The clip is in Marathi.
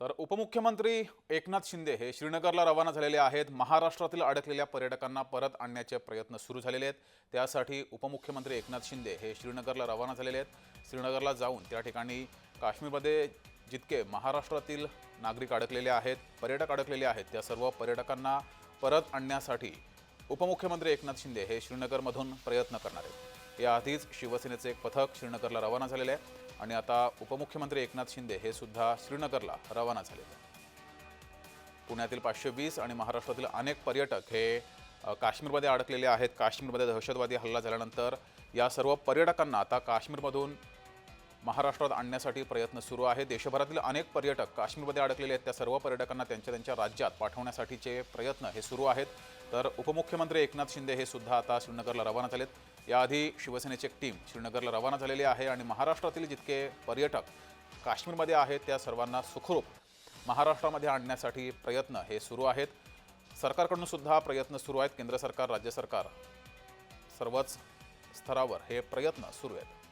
तर उपमुख्यमंत्री एकनाथ शिंदे हे श्रीनगरला रवाना झालेले आहेत. महाराष्ट्रातील अडकलेल्या पर्यटकांना परत आणण्याचे प्रयत्न सुरू झालेले आहेत. त्यासाठी उपमुख्यमंत्री एकनाथ शिंदे हे श्रीनगरला रवाना झालेले आहेत. श्रीनगरला जाऊन त्या ठिकाणी काश्मीरमध्ये जितके महाराष्ट्रातील नागरिक अडकलेले आहेत पर्यटक अडकलेले आहेत त्या सर्व पर्यटकांना परत आणण्यासाठी उपमुख्यमंत्री एकनाथ शिंदे हे श्रीनगरमधून प्रयत्न करणार आहेत. याआधीच शिवसेनेचे एक पथक श्रीनगरला रवाना झालेले आहे. आणि आता उपमुख्यमंत्री एकनाथ शिंदे हे सुद्धा श्रीनगरला रवाना झालेले आहे पुण्यातील पाचशे वीस आणि महाराष्ट्रातील अनेक पर्यटक हे काश्मीरमध्ये अडकलेले आहेत. काश्मीरमध्ये दहशतवादी हल्ला झाल्यानंतर या सर्व पर्यटकांना आता काश्मीरमधून महाराष्ट्रात आणण्यासाठी प्रयत्न सुरू आहे. देशभरातील अनेक पर्यटक काश्मीरमध्ये अडकलेले आहेत. त्या सर्व पर्यटकांना त्यांच्या त्यांच्या राज्यात पाठवण्यासाठीचे प्रयत्न हे सुरू आहेत. तर उपमुख्यमंत्री एकनाथ शिंदे हे सुद्धा आता श्रीनगरला रवाना झालेत. याआधी शिवसेनेची एक टीम श्रीनगरला रवाना झालेली आहे आणि महाराष्ट्रातील जितके पर्यटक काश्मीरमध्ये आहेत त्या सर्वांना सुखरूप महाराष्ट्रामध्ये आणण्यासाठी प्रयत्न हे सुरू आहेत. सरकारकडून सुद्धा प्रयत्न सुरू आहेत. केंद्र सरकार राज्य सरकार सर्वच स्तरावर हे प्रयत्न सुरू आहेत.